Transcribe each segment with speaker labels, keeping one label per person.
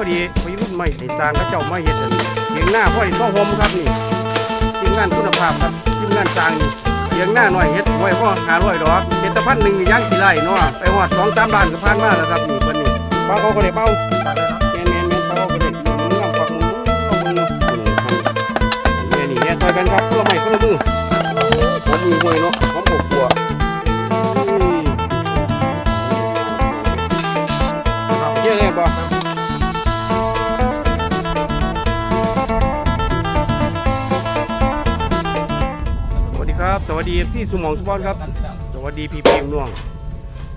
Speaker 1: อดีพอรุ่นใหม่ไอ้สร้างเขาเจ้ามาเฮ็ดอันเถียงหน้าพ่อไอ้ซ่องหมครับนี่ทีมงานคุณภาพครับทีมงานสร้างนี่เถียงหน้าหน่อยเฮ็ดไว้พ่อหาร้อยดอกเฮ็ดแตะพันหนึ่งนี่ย่างกี่ไร่เนาะไปฮอดสองสามล้านก็ผ่านมาแล้วครับนี่เพิ่นนี่เป้าเขาก็ได้เป้า
Speaker 2: ตัดเลยเนาะ
Speaker 1: แม่นแม่นแม่นเป้าเขาก็ได้มึงงามฝักมึงเอามึงเนาะแม่นี่แม่ซอยกันครับคนละไม้คนละมือผมมีห้วยเนาะผมบกบัว วัสดีครับสวัสดีเอฟซีสุมองสุบอนครับ สวัสดีพี่เพียงน่วง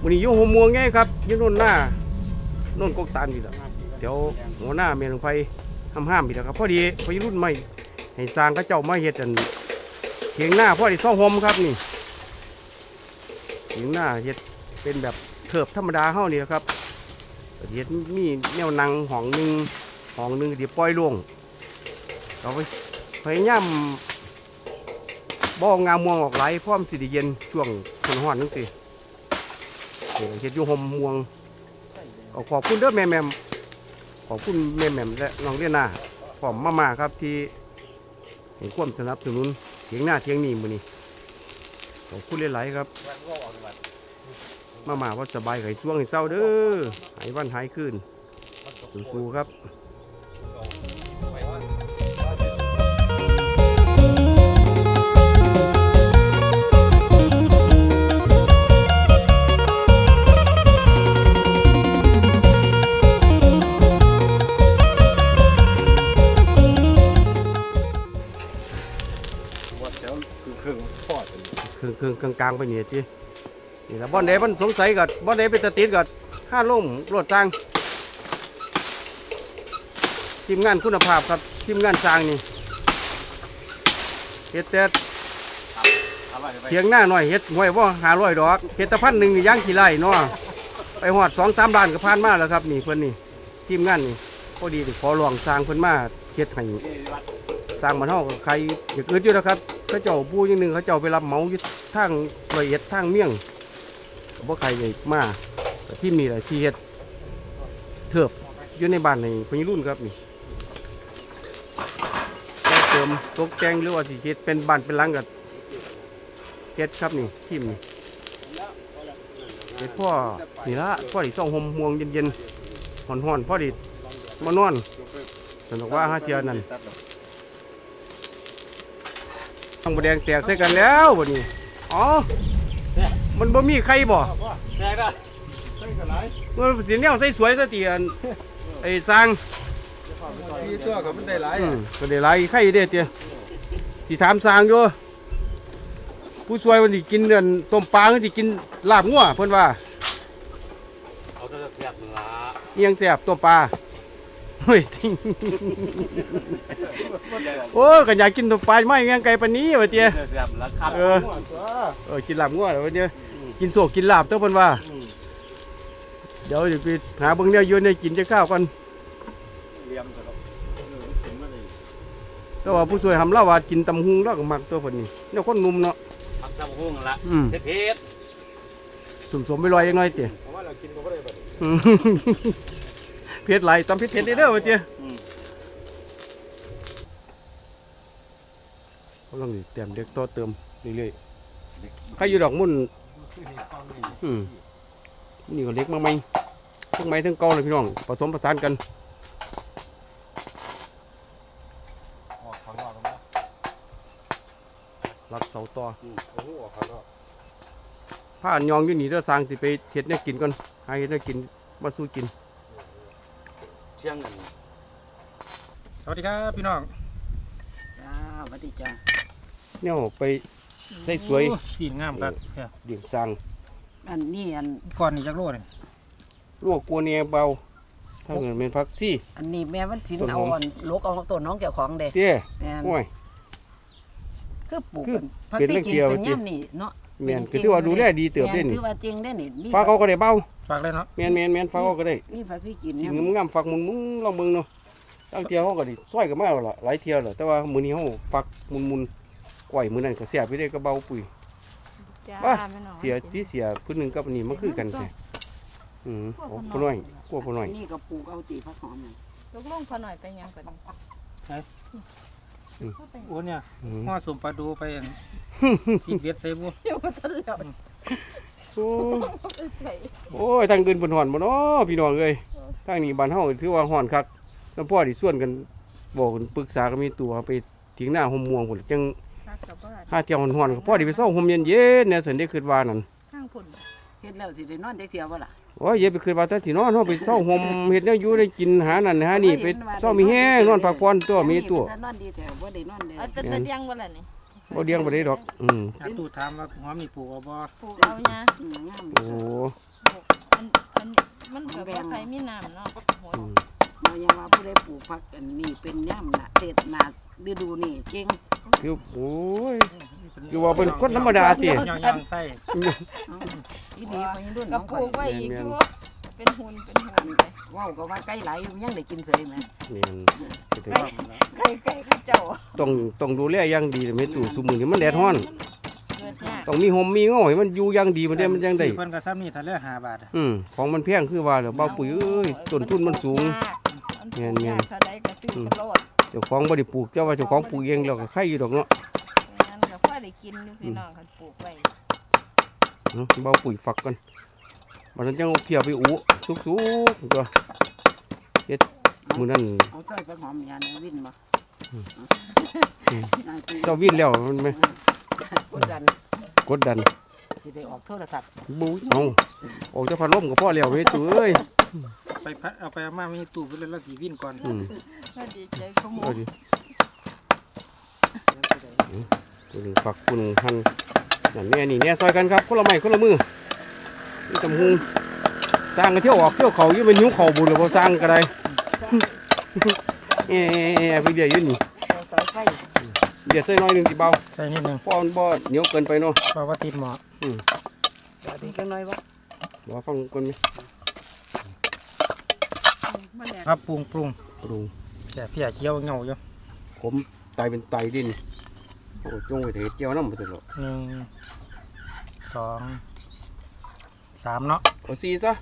Speaker 1: วันนี้ยุ่หัวม่วงไงครับยุ่นนหน้าน่นกกตานนี่แหละเดี๋ยวหัวหน้าเมียลงไฟห้ามห้ามๆอีกแล้วครับพอดีพอดีรุ่นใหม่ให้สร้างเขาเจ้าไมาเฮ็ดอันเถียงหน้าพอดีซ่องหมครับนี่เถียงหน้าเฮ็ดเป็นแบบเถิบธรรมดาเฮานี่แหละครับเฮ็ดมีแนวนังห้องหนึ่งห้องหนึ่งเดี๋ยวปล่อยลงเราไปพยายาม บ่งามม่วงออกไหลพร้อมสิได้เย็นช่วงคนฮ้อนนั่นสิเดี๋ยวเฮ็ดอยู่ห่มม่วงเอขอบคุณเด้อแม่แม่มขอบคุณแม่แม่มและน้องเลียนาพร้อมมามาครับที่ให้ความสนับสนุนเถียงหน้าเถียงนี่มือนี้ขอบคุณหลายๆครับ มามาว่าสบายไข่ช่วงให้เศร้าเด้อหายวันหายคืนสู้ๆครับ
Speaker 2: รื่องเค
Speaker 1: รื่องกลางๆไปนี่จีนี่ละบ่อนใดมันสงสัยกับบ่อนใดเป็นตะติดกับห้าล่มรถสร้างทีมงานคุณภาพครับทีมงานสร้างนี่เฮ็ดแต่
Speaker 2: อร่อยไป
Speaker 1: เทียงหน้าหน่อยเฮ็ดห้วยว่าหาร้อยดอกเฮ็ดแตะพันหนึ่งนี่ย่างกี่ไร่เนาะไปหอดสองสามล้านก็ผ่านมาแล้วครับ นี่เพิ่นนี่ทีมงานนี่พอดีได้ขอลองสร้างเพิ่นมาเฮ็ดให้ สร้างมันเฮากับใครอย่าเกิดอยู่นะครับเขาเจ้าผู้อยังหนึ่งเขาเจ้าไปรับเหมาอยู่ทางละเอียดทางเมี่ยงก็บ่ใครเลยมาแต่ที่มีหลายที่เฮ็ดเถิบอยู่ในบ้านในพญรุ่นครับนี่เติมตกแต่งหรือว่าสิเฮ็ดเป็นบ้านเป็นหลังกับเฮ็ดครับนี่ทีมนี่เฮ็ดพ่อนี่ละพ่อดิส่องหมม่วงเย็นๆห่อนๆพ่อดิมานอนสนุกว่าหาเจียนั่น ทางบแดงแตกใส่กันแล้ววันนี้อ๋อ มันบ่มีใครบ่
Speaker 2: แซ่ก็ใช่กันไร
Speaker 1: มันสิแนวใส่สวยซะตีอันไอ้สร้าง
Speaker 2: ที่ตัวกับมันได้หลาย
Speaker 1: อืมก็ได้หลายไข่เด้เตียสิถามสร้างอยู่ผู้ช่วยมันสิกินเดือนต้มปลาหรือสิกินลาบงัวเพิ่นว่า
Speaker 2: เอาตัวแซ่บละ
Speaker 1: เอียงแซ่บต้มปลา เฮ้ยโอ้กันอยากกินต้มปลาไม่เงี้ยงไก่ปานนี้ว่าเตีย
Speaker 2: แซ่บละครับ
Speaker 1: เออเออกินลาบงัวแล้ววันนี้กินโศกกินลาบเท่าเพิ่นว่า เดี๋ยวเดี๋ยวไปหาเบิ่งเนี่ยอยู่ในกินจะข้าวก่อน
Speaker 2: เลี้ยมตัวครับถึงมาเลย
Speaker 1: แต่ว่าผู้ช่วยทำเล่าว่ากินตำหุงแล้วก็มักตัวเพิ่นนี่เนี่ยคนหนุ่มเนาะ
Speaker 2: ผักตำหุ้งละ
Speaker 1: อืม
Speaker 2: เผ็ด
Speaker 1: สมสมไปลอยยังไงเตี๋ย
Speaker 2: เพราะว่าเรากินก็ไม่ได้แบบ
Speaker 1: อืม เผ็ดไหลายตำเผ็ดเผ็ดเด้อว่าเตี๋ยเขาลองเตรียมเด็กต่อเติมเรื่อยๆใครอยู่ดอกมุ่นอืมนี่ก็เล็กมาไหมทั้งไม้ทั้งเก่าเลยพี่น้องผสมผสานกัน
Speaker 2: ออกข้างนอกกันนะ
Speaker 1: รักเสาต่อ
Speaker 2: โอ้โหออกข้างนอก
Speaker 1: ผ้าอันยองอยู่นี่เด้อสร้างสิไปเฮ็ดเนี่ยกินก่อนหาเฮ็ดเนี่ยกินมาสู้กิน
Speaker 2: เชียงกัน
Speaker 3: สวัสดีครับพี่น้อง
Speaker 4: จ้าสวัสดีจ้า
Speaker 1: เนี่ยไปใส่สวย
Speaker 3: โอ้สีงามครับเนี่ย
Speaker 1: เดี่ยงสร้าง
Speaker 4: อันนี้อัน
Speaker 3: ก่อนนี่จักโลเลย
Speaker 1: ลวกกัวเนียเบาถ้าเกิดเป็นพักซี่
Speaker 4: อันนี้แม่มันสิน
Speaker 1: ต้นหอม
Speaker 4: เอาอันลกเอาตัวน้องเจ้าของเด้
Speaker 1: เตี้ย
Speaker 4: แม่น
Speaker 1: โอ้ย
Speaker 4: คือปลูก
Speaker 1: คือ
Speaker 4: กันพัก
Speaker 1: เป็น
Speaker 4: ที่
Speaker 1: เรื่อง
Speaker 4: กิน
Speaker 1: เกี่ยว
Speaker 4: เป็น
Speaker 1: จริง
Speaker 4: ย่ำนี่เนาะ
Speaker 1: แม่นคือที่ว่าดูแลดีเติบเด่น
Speaker 4: แม่นถือว่าจริงได้นี่มี
Speaker 1: ฟ้าเขาก็ได้เบา
Speaker 3: ฝากเลยเนาะ
Speaker 1: แม่นแม่นแม่นฟ้าเขาก็ได้
Speaker 4: มีพักที่กิน
Speaker 1: สิ่
Speaker 4: เนี่ย
Speaker 1: งงามๆฝักมุนมุนลองเบิ่งเนาะตั้งเที่ยวเขาก็ไดิซอยก็มาแล้วล่ะหลายเที่ยวแล้วแต่ว่ามื้อนี้เขาฝักมุนมุนๆก้อยมื้อนั้นก็แซ่บไปได้ก็เบาปุ๋ย
Speaker 5: จ้า
Speaker 1: ว่า
Speaker 5: แม่น้อง
Speaker 1: เสียสีเสียพื้นหนึงกับอันนี้มันคือกันแท้อืมโอ้พ่อน้อยกลัวพ่อน้อย
Speaker 4: นี่ก็ปลูกเอาตีพักหอมนี่
Speaker 5: ลูกลงพอหน่อยไปยังกัน
Speaker 3: โอ้เนี่ย
Speaker 1: อืม
Speaker 3: ห่อสมปลาดูไปอันสิเบียดใส่บุ
Speaker 5: เดี๋ยวก็ทะเลาะ
Speaker 1: โอ้
Speaker 5: ใส่
Speaker 1: โอ้ยทางเดินบนหอนบ่เนาะพี่น้องเอ้ยทางนี้บ้านเฮาถือว่าหอนคักแล้วพ่อที่ส่วนกันบอกกันปรึกษาก็มีตัวไปทิ้งหน้าห่มม่วงพุ่นจัง
Speaker 5: ทักกับบ้าน
Speaker 1: หาเที่ยวหอนๆก็พ่อได้ไปเซาห่มเย็นๆเนี่ยสันได้คิดว่านั่น
Speaker 5: ข้างผุน
Speaker 4: เฮ็ดแล้วสิได้นอนจักเที่ยวบ่ล่ะ
Speaker 1: โอ้ยอย่าไปคิดว่าแต่สินอนเฮาไปเซาห่มเฮ็ดแนวอยู่ได้กินหานั่นหานี่ไปเซามีแห้งนอนพักผ่อนตัวมีตัว
Speaker 4: อันนี้นอนดีแต่บ่ได้นอนเลย
Speaker 5: เอาเป็นตะเดียงบ่ล่ะนี่
Speaker 1: บ่เลี้ยงบ่ได้ดอก อืม
Speaker 3: อาตู้ถามว่าหอมนี่ปลูกเอาบ่
Speaker 5: ปลูกเอาเนี่ย
Speaker 4: อืมงาม
Speaker 1: โอ้
Speaker 5: อันอันมันก็บ่ใครมีน้ำเนาะโห
Speaker 1: อืม
Speaker 4: เรายังว่าผู้ใดปลูกผักอันนี้เป็นย่ำน่ะเทศนาฤดูนี่เก่ง
Speaker 1: คือโอ้ย อยู่ว่าเป็นคนธรรมดาติ
Speaker 3: ย่างย่างใส่
Speaker 4: อีดีมันรุ่น
Speaker 5: ก็
Speaker 4: น้อง
Speaker 5: ป
Speaker 4: ข่อ
Speaker 5: ลู
Speaker 4: ย
Speaker 5: กไว้อีกอยู่ เป็นหุ่นเป็นหุ่นไป
Speaker 4: เว้าก็ว่าใกล้หลายอยู่ยังได้กินเสยแม่
Speaker 1: นี่มันก็ถือ
Speaker 5: ไก่
Speaker 1: ว่า
Speaker 5: ไก่ไก่เขาเจ้า
Speaker 1: ต้องต้องดูแลอย่างดีเลยแม่ตู่ซุมื้อนี้มันแดดร้อน
Speaker 5: เกิดยาก
Speaker 1: ต้องมีห่มมีเงาให้มันอยู่อย่างดีมันได้มันจังได้
Speaker 3: ซื้อเพิ่นก็ซ้ำนี่ถ้าเหลือ5บาทอะ
Speaker 1: อืมของมันแพงคือว่าแล้วเบาปุ๋ยเอ้ยต้นทุนมันสูง
Speaker 5: มันปลูกยากเท่าใดก็ซื้อโลด
Speaker 1: เจ้าของบ่ได้ปลูกเจ้าว่าเจ้าของปลูกเองแล้วก็ใครอยู่ดอกเนาะ
Speaker 5: งั้นก็พอได้กินอยู่พี่น้องคันปลูกไว้
Speaker 1: เนาะเบาปุ๋ยฝักกัน มันนั้นจังเอาเพียไปอูสุกๆตัวเฮ็ดมื้อนั้น
Speaker 4: เอาซอยไปหอมยาในวินบ่
Speaker 1: อืม
Speaker 4: นั่งคุย
Speaker 1: เจ้าวินแล้วมันไหม
Speaker 4: กดดัน
Speaker 1: กดดัน
Speaker 4: สิได้ออกโทรศัพท์
Speaker 1: บุ้ยเอาออกจากพัดลมก็พอแล้วแม่ตู่เอ้ย
Speaker 3: ไปพัดเอาไปเอามามีตู้ไปเลยแล้วสิวิ่นก่อน
Speaker 1: อืม
Speaker 5: ก็ดีใจขโม
Speaker 1: เอา
Speaker 5: ย
Speaker 1: ดิตัวนี้ฝักคุณหั่นนั่นแม่นี่แน่ซอยกันครับคนละไม้คนละมือ นี่ตำหุงสร้างกันเที่ยวออกเที่ยวเขาอยู่เป็นหิวเขาบุญหรือบ่สร้างก็ได้เอ๊ะไปเดี๋ยวยืนนี่
Speaker 4: เดี๋
Speaker 1: ยวใส่น้อยหนึ่งสิเบา
Speaker 3: ใส่นิดหนึ่ง
Speaker 1: เพราะมันบ่เหนียวเกินไปเนาะ
Speaker 3: เพราว่าติดหมอ
Speaker 4: เดี๋ยวดีจังน้อยบ่
Speaker 1: บ่ฟังก่อนไหม
Speaker 3: ครับปรุงปรุง
Speaker 1: ปรุง
Speaker 3: แต่พี่อาเขียวเงาอยู่
Speaker 1: ผมตายเป็นไตดินโอ้จงไว้เถิดเจียวน้ำบ่ตลอด
Speaker 3: หนึ่งสอง สามเนาะ
Speaker 1: เอาซีซะ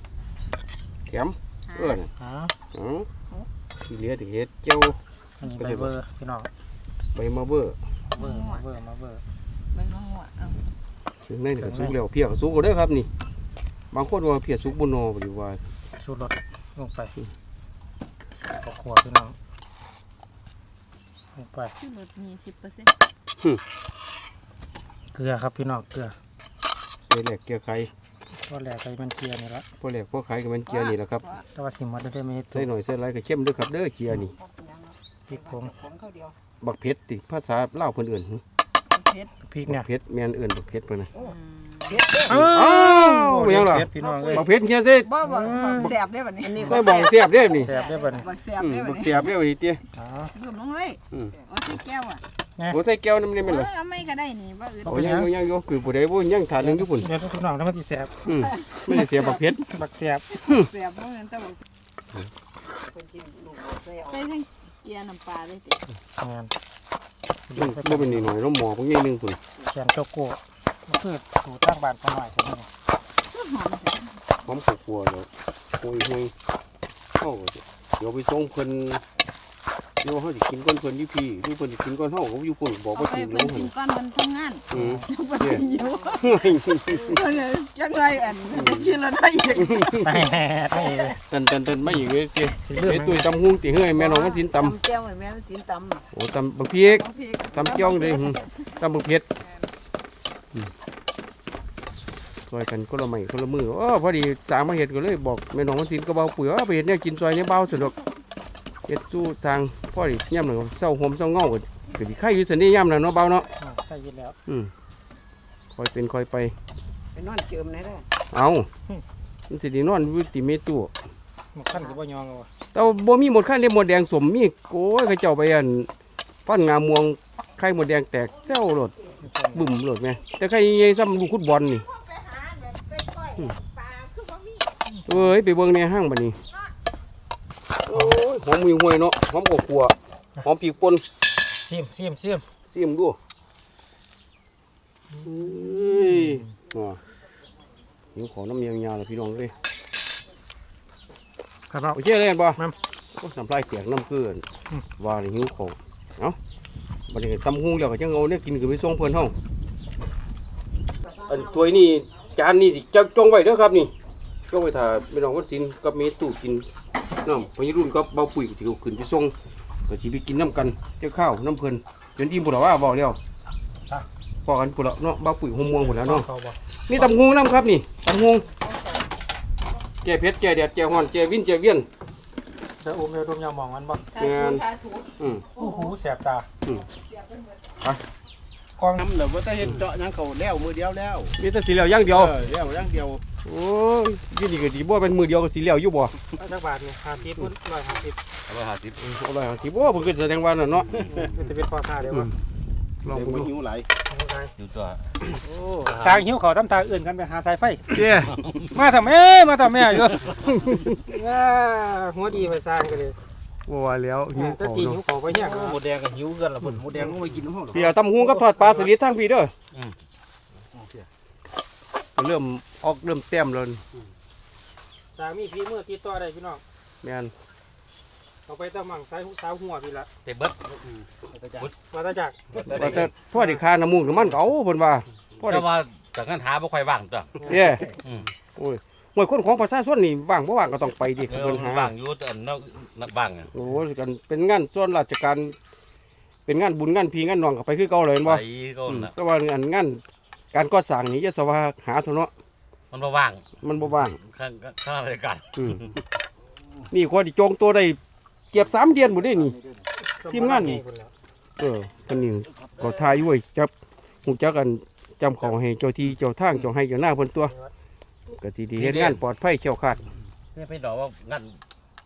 Speaker 1: แถมเอิ้น
Speaker 3: อ๋อ
Speaker 1: อ๋อที่เหลือถึงเฮ็ดเจียว
Speaker 3: อันนี้ใบเบอร์พี่น้อง
Speaker 1: ไปมาเบ้อ
Speaker 3: เบอร์มาเบอร์มาเบอร์
Speaker 5: มันงอเอา
Speaker 1: ถึงในนี่ก็สุกแล้วเพียก็สุกก็เด้อครับนี่ บางคนว่าเพียสุกบ่นอบ่ดีว่า
Speaker 3: สูตรรสลงไปขอขวดพี่น้องลงไป
Speaker 5: ที่ลดมีสิบเปอร์เซ็นต์
Speaker 3: เกลือครับพี่น้องเกลือ
Speaker 1: ไปแหลกเกียร์ไข่
Speaker 3: ก็แหลกไปมันเกลือนี่ละ
Speaker 1: พอแหลกพอไข่ก็มันเกียร์นี่แหละครับ
Speaker 3: แต่ว่าสิหมดได้ไม่ให้
Speaker 1: ใส่หน่อยใส่หลายก็เข้มเด้อครับเด้อเกียร์นี่
Speaker 3: พริกผง
Speaker 4: ของเขาเดียว
Speaker 1: บักเผ็ดติภาษาลาวเพิ่นเอิ้นหึ
Speaker 5: เพชร
Speaker 3: พริก
Speaker 1: บั
Speaker 3: เนี่
Speaker 1: ก
Speaker 3: ย
Speaker 1: เผ็ดแม่นเอิ้นบักเผ็ดเพิ่นน่ะ
Speaker 4: เฮ็ดเด้อ
Speaker 3: อ้าว
Speaker 1: ไม่ยังหรอ
Speaker 3: เผ็ดพี่น้องเอ้ย
Speaker 1: บักเผ็ดเฮียสิ
Speaker 5: บ่บ่บักแสบได้บัดนี้
Speaker 4: อันนี้
Speaker 1: ใส่บ่องเสียบเด้อนี่
Speaker 3: แซ่บได้อบ่เนี่ย
Speaker 5: บักแสบ
Speaker 1: อืม
Speaker 5: ได้บั
Speaker 1: บั
Speaker 5: ด
Speaker 1: ก
Speaker 5: นี้
Speaker 1: เสียบเด้อนี่ติ
Speaker 3: อ๋อ
Speaker 5: รวมลงเลย
Speaker 1: อืม
Speaker 5: เอาที่แก้วอะ
Speaker 1: บ่ใส่แก้วน้ำนี่แม่นเหรอ
Speaker 5: เอาไม่ก็ได้นี่บ่อื่น
Speaker 1: โอ้ยังอยู่ยังอยู่คือผู้ใดบ่ยังทานหนึงอยู่พุ่น
Speaker 3: เดี๋ยวพี่น้องแล้วมันสิแซ่บ
Speaker 1: อืมไม่ได้เสียบักเผ็ด
Speaker 3: บักแซ่บ
Speaker 5: แสบบ่แม่นแต่บัก
Speaker 4: คนที่ลูกใส่เอา
Speaker 5: ใส่ทั้งเกียร์น้ำปลาเลยติ
Speaker 3: งาน
Speaker 1: อืมบ่เป็นนี่หน่อยน้ำหมอพวกนี้นึงพุ่น
Speaker 3: แกนโจโก้มันคือสูตรตั้งบ้านเขาหน่อยใช่ไหมเนี่ย
Speaker 5: หอมจัง
Speaker 1: หอมข้าวคั่วเดี๋ยวโอ้ยห่วยเฮาก็สิเดี๋ยวไปส่งเพิ่น เดี๋ยวเฮาสิกินก่อนเพิ่นอยู่พี่หรือเพิ่นสิกินก่อนเฮาก็อยู่พุ่นบอก
Speaker 5: เอา
Speaker 1: ว่า
Speaker 5: ไป
Speaker 1: กิน
Speaker 5: เพิ่
Speaker 1: แล้
Speaker 5: น
Speaker 1: ว
Speaker 5: กิ
Speaker 1: หั่น
Speaker 5: นก่อนมันทำงาน
Speaker 1: อืม
Speaker 5: เพิ่นสิหิวเพิ่นจังไรอันกินแล้วได้อีก
Speaker 3: แต่ให้
Speaker 1: ตันตันตันไม่อยู่เด้อติ
Speaker 3: สิเลือก
Speaker 1: เฮ็ดตุ้ยตำหุงติเฮ้ยแม่น้องมันสินตำ
Speaker 4: ตำแก้วให้แม่มันสินตำ
Speaker 1: โอ้ตำบักพริก
Speaker 5: เอาพริก
Speaker 1: ตำเจ้าเลยหึตำบักเผ็ดซอยกันคนละไม้คนละมืออ้อพอดีสร้างมาเฮ็ดก็เลยบอกแม่น้องมันสินก็เบาปุ๋ยว่าไปเฮ็ดแนวกินซอยเนี่ยเบาสุดดอก เฮ็ดตู้สร้างพอดีย่ำหนึ่งเศร้าหอมเศร้าเงาก็ก็สิไข่อยู่ซั่นนี่ย่ำน่ะเนาะเบาเนาะ
Speaker 3: อ่าใส่ยินแล้ว
Speaker 1: อืมคอยเป็นคอยไป
Speaker 4: ไปนอนเจิมได้เด้อ
Speaker 1: เอามันสิได้นอนวิติเมตู้
Speaker 3: มันขั้นคือบ่ยองเอาวะ
Speaker 1: แต่ว่าบ่มีหมดข้างเดียวหมดแดงสมมีโอ้ยเขาเจ้าไปอันฟันงามวงไข่หมดแดงแตกเซลโลดบึ้มโลดแม่แต่ไข่ใหญ่ซ้ำลูกคุดบอลนี่อืมเอ้ยไปเบิ่งในห้างบัดนี้โอ้ ยหอมมีห้วยเนาะหอมกว่าขัวหอมปีกป่น
Speaker 3: ซิมซิมซิม
Speaker 1: ซิมดูเอ้ยอ๋อหิวขอน้ำยางๆเลยพี่น้องเลย
Speaker 3: ครับเรา
Speaker 1: โอเคเลยเห็นบ่
Speaker 3: แม่น
Speaker 1: ก็น้ำลายเสียงน้ำเกลือนว่าในหิวของเอ้าบัดนี้ตำหุงแล้วก็จังเอาเนี่ยกินคือไปส่งเพิ่นเฮาอันถ้วยนี่จานนี่สิจะจงไว้เด้อครับนี่จงไว้ถ้าแม่น้องวัดศิลป์กับเมตู้กิน น้ำพญรุ่นกับเบาปุ๋ยที่เขาขึ้นไปส่งก็สิไปกินน้ำกันเจ้าข้าวน้ำเพิ่นจนอิ่มพุ่นแล้วว่าบอกแล้วพอกันพุ่นแล้วเนาะเบาปุ๋ยหมม่วงพุ่นแล้วเนาะ
Speaker 3: เขาบอก
Speaker 1: นี่ตำหุงน้ำครับนี่ตำหุงแก่เผ็ดแก่แดดแก่ฮ้อนแก่วินแก่เวียน
Speaker 3: จะอุ้มจะดมยามองมันบ่
Speaker 1: งานอืม
Speaker 3: โอ้โหแสบตา
Speaker 2: กองน้ำเหลือว่าจะเห็นเจาะยังเขาแล้วมือเดียวแล้ว
Speaker 1: มีแต่สีเหลียวอย่างเดียว
Speaker 2: เออแล้วอย่างเดียว
Speaker 1: โอ้ยยี่นี่ก็ดีบ่เป็นมือเดียวก็สีเหลียวอยู่บ่
Speaker 3: เอาจักบาทนี่ห้าสิบร้อยห้าสิบ
Speaker 2: ร้อยห้าสิบ
Speaker 1: อร่อยสิบ่เพิ่นก็แสดงว่านั่นเนาะ
Speaker 3: มันจะเป็นพ่อค้าเดี๋ยว
Speaker 1: อื
Speaker 3: ว่าม
Speaker 1: ลอง
Speaker 2: เดี๋ยว
Speaker 1: เบิ่ง
Speaker 2: มัน
Speaker 1: ดู
Speaker 2: หิวไหล
Speaker 3: อยู่ตัว
Speaker 2: โอ้
Speaker 3: สร้างหิวเขาทำตาอื่นกันไปหาสายไฟ
Speaker 1: เจ้
Speaker 3: มาทำเอ้มาทำแม่อยู่ว้าหัวดีไปสร้างกันเลย
Speaker 1: บ่ว่าแล้วหิว
Speaker 3: ถ้า
Speaker 1: เขา
Speaker 3: ตีหิ
Speaker 1: เนาะ
Speaker 3: วเขาไปเนี่ย
Speaker 2: หมูแดงกับหิวกันละเพิ่นหมูแดงก็ไม่กินน้ำหอมหรอก
Speaker 1: พี่เอาตำหุงกับทอดปลาสลิดทางพี่เด้ออก็เริ่มออกเริ่มแต้มแล้วนี่
Speaker 3: สร้างมีฝีมือติดต่อได้พี่น้อง
Speaker 1: แม่น
Speaker 3: เอาไปตะมั่งสายสาวหัวพี่ละ
Speaker 2: เตะเบิด
Speaker 3: มาตาจาก
Speaker 1: ว่าแต่พ่อได้ค่าน้ำมูกน้ำมันก็เอาเพิ่นว่าพ่อได้
Speaker 6: แต่ว่าจากนั้นหาบ่ค่อยว่างตัว
Speaker 1: เด้
Speaker 6: อืม
Speaker 1: โอ้ย หวยคนของประชาชนนี่ว่างบ่ว่างก็ต้องไปดิ
Speaker 6: เออ
Speaker 1: เพิ่นหา
Speaker 6: ว่างอยู่แต่อันนั้นนักว่างอะ
Speaker 1: โอ้ยกันเป็นงานส่วนราชการ เป็นงานบุญงานพีงานน้องก็ไปคือเก่าเลยเห็น
Speaker 6: ไป
Speaker 1: บ่
Speaker 6: ก็
Speaker 1: อืม
Speaker 6: น่ะ
Speaker 1: แต่ว่างานงานการก่อสร้างนี่จะสว่าหาเท่าเนาะ
Speaker 6: มันบ่ว่าง
Speaker 1: มันบ่ว่าง
Speaker 6: ข้างข้างราชการ
Speaker 1: อืมนี่คนที่จองตัวได้เก็บสามเดือนหมดได้นี่ ทีมงานนี่ เออคนนี้ก็ทายอยู่ไว้จับหูจักกันจำของให้เจ้าที่เจ้าทางเจ้าให้เจ้าหน้าเพิ่นตัว ก็สิดีเฮ็ดงานปลอดภัยเชี่ยวขาด
Speaker 6: นี่ไปดอกว่างั้น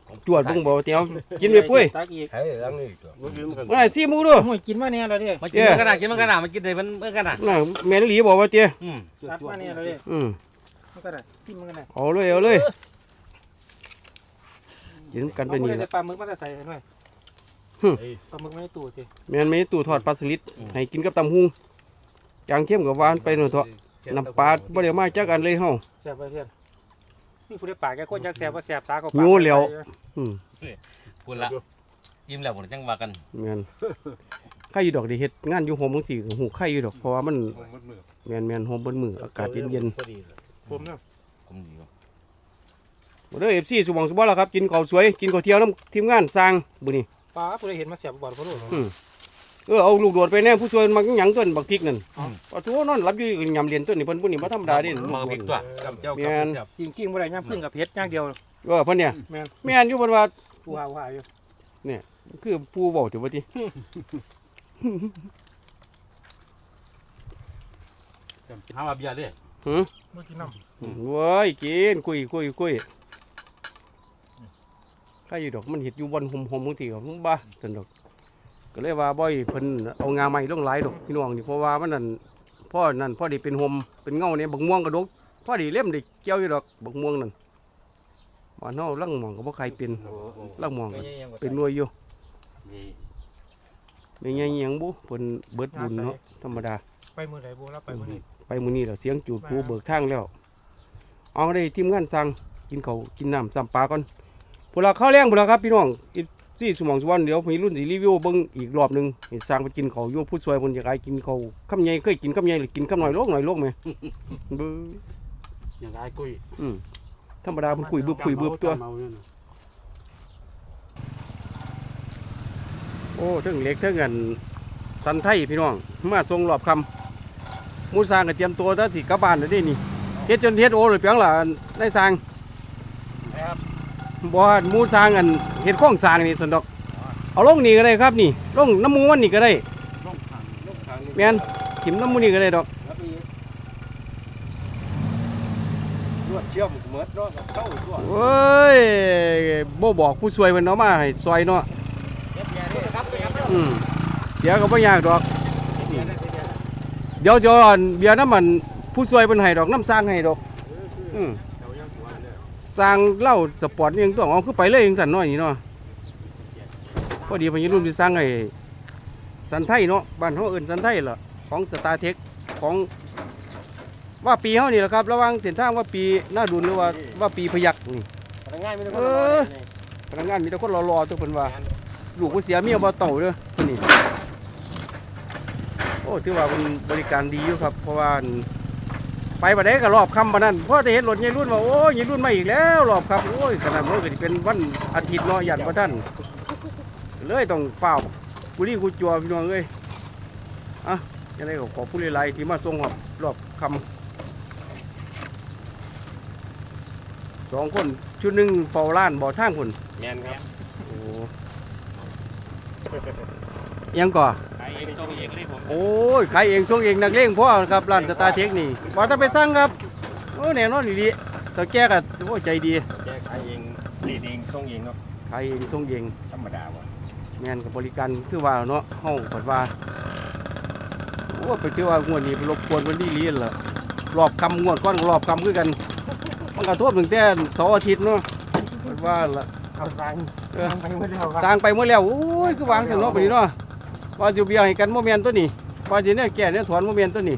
Speaker 6: ของ
Speaker 1: จวดเบิ่งบ่เตียวกินไปปุ้ย
Speaker 3: ตักอีก
Speaker 6: เฮ้ยอันนี้ตัว
Speaker 2: มันกินกัน
Speaker 1: มาสิหมูดู
Speaker 3: โอ้ยกินมาเนี่ยแล้วเนี่ย
Speaker 6: มันกินมันกันน่ะกินมันกันน่ะมันกินได้มันเมื่อกันน่ะ
Speaker 1: น่ะแม่นอีหลีบอกว่าเตี้ย
Speaker 6: อืม
Speaker 3: ตัดมาเนี่ยแล้วเนี่ย
Speaker 1: อืม
Speaker 3: มันก็ได้ซิมมันก็ได้
Speaker 1: เอาเลยเอาเลยกินกันไปนี่
Speaker 3: เอา
Speaker 1: แห
Speaker 3: เล
Speaker 1: ละ
Speaker 3: ยปลาหมึกมาใส่หน่อย
Speaker 1: หึ
Speaker 3: ปลาหมึกไม่ได้ตู้สิ
Speaker 1: แม่นไม่ตู้ทอดปลาสลิดให้กินกับตำหุงจางเข้มกับหวานไปหน่อยเถอะ น้ำปลาบ่ได้มาจักอันเลยเฮา
Speaker 3: แซ่บไปเพื่อนนี่ผู้ได้ปากแกคนยักแซ่บว่าแซ่บตาก็
Speaker 1: หิวแล้ว อืม
Speaker 6: พูดละยิ้มแล้วผมจังว่ากัน
Speaker 1: แม่นใครอยู่ดอกได้เฮ็ดงานอยู่โฮมบางทีก็หูใครอยู่ดอกเพราะว่ามันแม่นแม่นโฮมเบิ่นมืออากาศเย็น
Speaker 3: ผมเนี่ย
Speaker 6: ผมดีว่า
Speaker 1: ๆบ่เด้อ FC สุบองสุบ่ล่ะครับ กินข้าวสวย กินข้าวเที่ยวนํทีมงานสร้างมื้อนี้
Speaker 3: ปลาผู้ได้เห็นมาแซ่บบ่อนเขารู้
Speaker 1: เออเอาลูกโดดไปแน่ผู้ช่วยมักหยังต้นบักพริกนั่นปะโถนอนหลับอยู่ยำเรียนต้นนี่เพิ่นผู้นี่บ่ธรรมดาเด้
Speaker 6: มาพริกตัว
Speaker 1: แม่น
Speaker 3: จริงจริงๆบ่ได้ย่ำพึ่งกับเพชรอย่างเดียว
Speaker 1: เออเพิ่นเนี่ย
Speaker 3: แม่น
Speaker 1: แม่นอยู่เพิ่นว่า
Speaker 3: ผู้หาผู้หาอยู่
Speaker 1: คือผู้เว้าถือว่าติ
Speaker 6: หามาเบียร์ดิ
Speaker 1: หือ
Speaker 3: เมื่อกี้น้
Speaker 1: เว้ยกินคุยคุยคุยใครอยู่ดอกมันเห็ดอยู่บนหมหมบางทีก็บ้าสนุก ก็เลยว่าบ่อยเพิ่นเอางาใหม่ลงหลายดอกพี่น้องนี่เพราะว่ามันนั่นพ่อนั่นพ่อดีเป็นหมเป็นเงาเนี่ยบักม่วงกระดกพ่อดีเล่มได้เกี่ยวอยู่ดอกบักม่วงนั่นบ้านเฮาลังหมองก็บ่ใครเป็นลังหมองก็เป็นหน่วยอยู่ไม่ไงหยังบุเพิ่นเบิดบุญเนาะธรรมดาำ
Speaker 3: ไปมือไหนบัวรับไปมือนี้
Speaker 1: ไปมื้อนี้แล้วเสียงจูดปูเบิกทางแล้วเอาได้ทีมงานสั่งกินเขาวกินน้ำซ้ำปลาก่อนพวกเราเข้าวแรงพวกเราครับพี่น้อง อีกสี่สมองสวันเดี๋ยวพี่รุ่นสิรีวิวเบิ่งอีกรอบหนึงให้สั่งไปกินเขาวอยู่ผู้ช่วยคนอยากให้กินเขาวคำใหญ่เคยกินคำใหญ่หรือกินคำหน่อยโลกหน่อยโลกไหมเบ้อ
Speaker 2: อย่างไรกุ้ย
Speaker 1: อืมธรรมดามันคุยบึบคุยบึบตัวโอ้ถึงเล็กถึงกันสันไทยพี่น้องมาส่งรอบคำหมูสร้างก็เตรียมตัวถ้าสิกลับบ้านแล้วนี่นี่เฮ็ดจนเฮ็ดโอเลยเปียงล่ะได้สร้าง บ่ว่าหมูสร้างอันเฮ็ดข้องสร้างนี่สันดอก เอาลงนี่ก็ได้ครับนี่ลงน้ำหมูมันนี่ก็ได้
Speaker 2: ลูกทางลูกทาง
Speaker 1: แม่นขิมน้ำหมูนี่ก็ได้ดอก
Speaker 2: รวดเชื่อมเหมือนเนาะเข้าตัว
Speaker 1: เว้ยบ่บอกผู้ช่วยเพิ่นเอามาให้ซอยเนาะอืมเดี๋ยวก็บ่ยากดอก เดี๋ยวจอนเบียร์น้ำมันผู้ช่วยเป็นให้ดอกน้ำสร้างให้ดอก อืม สร้างเหล้าสปอร์ตนี่ยังต้องเอาขึ้นไปเลยยังสั่นน้อยนี่เนาะพอดีพญรุ่นที่สร้างให้สันไทยเนาะบ้านเขาเอิ้นสันไทยเหรอของสตาร์เทคของว่าปีเขานี่แหละครับ ระหว่างเส้นทางว่าปีหน้าดุนหรือว่าว่าปีพยักนี่
Speaker 2: ง่ายไม่ต้อง
Speaker 1: เออไปนักงานมีแต่คนรอๆตัวเพิ่นว่าลูกผู้เสียเมียบ่เต่าเด้อคนนี้โอ้ถือว่าเป็นบริการดีอยู่ครับ เพราะว่า ไปบ่ได้ก็รอบค่ำปานนั้นเพราะได้เห็นรถยายรุ่นว่าโอ้ยยายรุ่นมาอีกแล้วรอบค่ำโอ้ยขนาดมันก็สิเป็นวันอาทิตย์เนาะยันบ่ทันเลยต้องเฝ้ากุลีกูจัวพี่น้องเอ้ยอะยังไงก็ขอบผู้หลายๆที่มาส่งรอบรอบค่ำสองคนชุดหนึ่งเฝ้าร้านบ่อทางคน
Speaker 2: แมนครับ
Speaker 1: โอ้ ยังก่อ
Speaker 2: ขายเองส่งเองเลยผม
Speaker 1: โอ้ยขายเองส่งเองนักเลงพ่อครับร้านสตาร์เทคนี่ว่าจะไปสั่งครับโอ้แน่นอนดีๆตะแก่ก็โอ้ใจดี
Speaker 2: แกขายเองผลิตเองส่งเองเนาะ
Speaker 1: ขายเองส่งเอง
Speaker 2: ธรรมดาว่ะ
Speaker 1: แม่นกับบริการคือว่าเนาะเฮาเปิดว่าโอ้ไปเที่ยวว่างวดนี้ไปรบกวนวันนี้เรียนล่ะรอบคำงวดก้อนรอบคำคือกันมันกระทบถึงแต่เสาร์อาทิตย์เนาะเปิดว่าล่ะ
Speaker 3: เอาสั่ง
Speaker 1: เออ
Speaker 3: ไปไม่ได้เอาครับ
Speaker 1: สร้างไปเมื่อแล้วโอ้ยคือวางถึงเนาะปนี้เนาะ ว่าจะเบียให้กันโมเมนตัวนี้ว่าจะเนี่ยแก่เนี่ยถอนโมเมนตัวนี้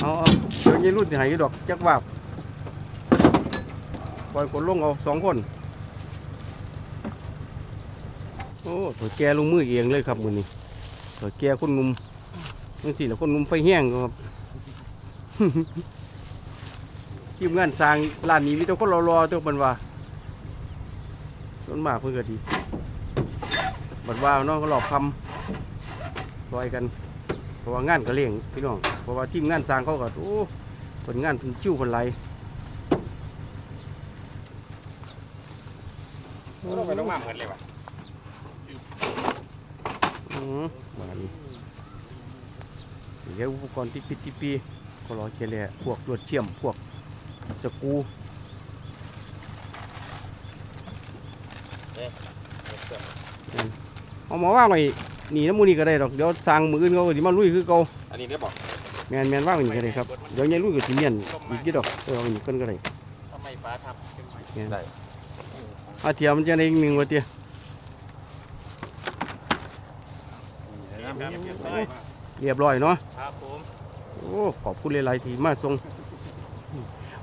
Speaker 1: เอาเอาเดี๋ยวยี่รุ่นสิใหายดอกจักว่าบปล่อยคนลงเอาสองคน โอ้ตัวแกลงมือเองเลยครับมือนี้ตัวแกคนหนุ่มนั่นสิแล้วคนหนุ่มไฟแห้งครับทีมงานสร้างร้านนี้มีแต่คนรอๆตัวมันว่าส่วนมากเพื่อก็ดีบัดว่าน้องก็หลอกคำ ซอยกันเพราะว่างานก็เลี้ยงพี่น้องเพราะว่าทีมงานสร้างเขาก็โอ้ผลงานเพิ่นชิวผลไหล
Speaker 2: ต้องไปต้องมาเหมือนเลยว่ะ
Speaker 1: อืมมานี่เดี๋ยวอุปกรณ์ที่ปิดที่ปีก็รอเจแหละพวกลวดเชื่อมพวกสกรูเอามาว่างไว้ นี่น้ำมูนี่ก็ได้ดอกเดี๋ยวสร้างมืออื่นเขาก็สิมาลุยคือเก่า
Speaker 2: อันนี้ได้บอก
Speaker 1: แมนแมนว่างอย่างนี้ก็ได้ครับเดี๋ยวยายลุยกับสิเมียนอีกกี่ดอกเออเอาอย่างนี้กันก็ได้
Speaker 2: ทำไมฟ้าทำขึ้นมา
Speaker 1: แม่นอาเทียมมันจะได้อีกหนึ่งวะเตียเรียบร้อยเนาะ
Speaker 2: ครับผม
Speaker 1: โอ้ขอบคุณหลายๆที่มาส่ง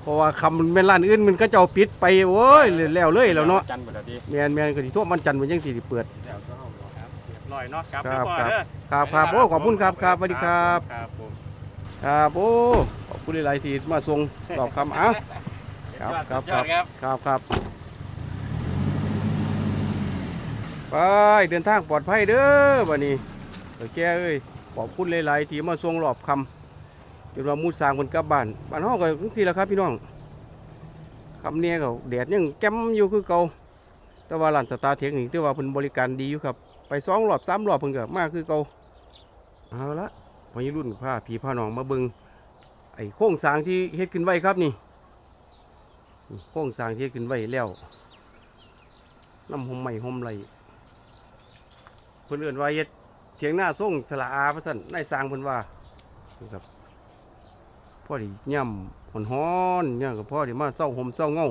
Speaker 1: เพราะว่าคำมันเป็นร้านอื่นมันก็จะเอาปิดไปโอ้ยแล้วเลยแล้วเนาะ
Speaker 2: จันทร์หมดแล้วดิ
Speaker 1: แมนแมนก็ที่ทั่วมันจันทร์มันยังสิได้เปิด
Speaker 2: แล้วก็เอาค รับเรียบร้อยเนาะครับ
Speaker 1: ครับ
Speaker 2: เรียบร้อย
Speaker 1: ครับ
Speaker 2: เด้อ
Speaker 1: ครับครับโอ้ขอบคุณครับครับสวัสดีครับ
Speaker 2: ครับผม
Speaker 1: ครับโอ้ขอบคุณหลายๆที่มาส่งตอบคำเอ้าครับครับ
Speaker 2: ยอดครับ
Speaker 1: ครับครับไปเดินทางปลอดภัยเด้อวันนี้เออแกเอ้ยขอบคุณหลายๆที่มาส่งรอบคำจนว่าหมูสร้างคนกลับบ้านบ้านห้องก็ทั้งสี่แล้วครับพี่น้องคำเนี้ยก็แดดยังแจ่มอยู่คือเก่าแต่ว่าร้านสตาร์เทคนี่ถือว่าเพิ่นบริการดีอยู่ครับ ไปสองรอบสามรอบเพิ่นก็มากคือเก่าเอาละพอยี่รุ่นพาพี่พานองมาเบิงไอ้โค้งสางที่เฮ็ดขึ้นไว้ครับนี่โค้งสางที่ขึ้นไว้แล้วน้ำหอมใหม่หอมไหลเพิ่นเอื่นว่าเฮ็ดเถียงหน้าส่งสละอาพระสันนายสางเพิ่นว่าครับพ่อดีย่ำหอนฮ้อนๆเนี่ยกับพ่อดีมาเศร้าหอมเศร้าเงา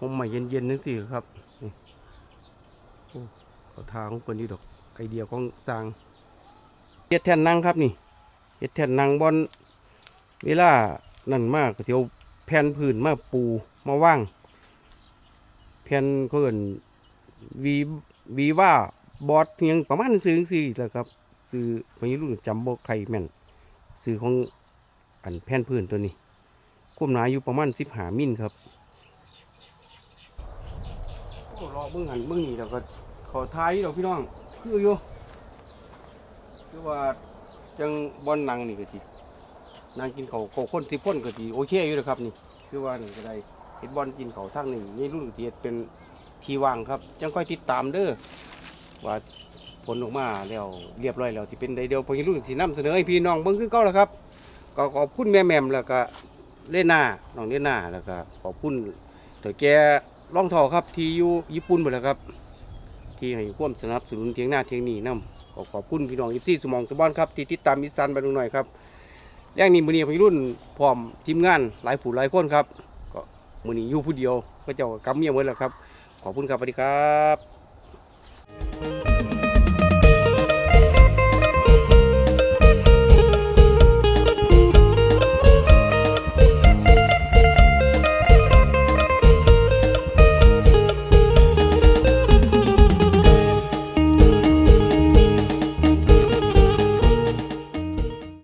Speaker 1: หอมใหม่เย็นๆนั่นสิครับนี่ เขาทางของเพิ่นนี่ดอกไอเดียของสร้างเฮ็ดแท่นนั่งครับนี่เฮ็ดแท่นนั่งบอนเวลานั่นมากก็สิเที่ยวแผ่นพื้นมาปูมาว่างแผ่นเขาเอินวีวีว่าบอสเพียงประมาณซื้อสี่แหล้วครับซื้อคนนี้รุ่นจำโบไข่แม่นซื้อของอันแผ่นพื้นตัวนี้ความหนาอยู่ประมาณสิบหามิลครับโอ้รอเบื้องหันเบื้องนี้แล้วก็ ขอท้ายเราพี่น้อง คืออยู่คือว่าจังบอลนังนี่ก็ทีนางกินเขาวเขาคนสิบคนก็ดีโอเคอยู่นะครับนี่คือว่านี่ก็ได้เห็ดบอลกินเขาทั้งนี้นี่รุ่นเทีดเป็นทีว่างครับ จังค่อยติดตามเด้อว่าผลออกมาแล้วเรียบร้อยแล้วสิเป็นใดเดียวพอรุ่นสินำเสนอให้พี่น้องเบิ่งคือเก่าแล้วครับ ก็ขอบคุณแม่แหม่มแล้วก็เล่นหน้าน้องเล่นหน้าแล้วก็ขอบคุณเถอแกร่องทอครับที่อยู่ญี่ปุ่นหมดแล้วครับ ที่ให้ความสนับสนุนเทียงหน้าเทียงนี้นํขอขอบคุณพี่น้องยิปซี่สมองสบอนครับที่ติดตามมิสซันไปดูหน่อยครับแรงนี้มือนี้พี่รุ่นพร้อมทีมงานหลายผู้หลายคนครับก็มือนี้อยู่ผู้เดียวก็เจ้ากำเมียหมดแล้วครับ ขอบคุณครับสวัสดีครับ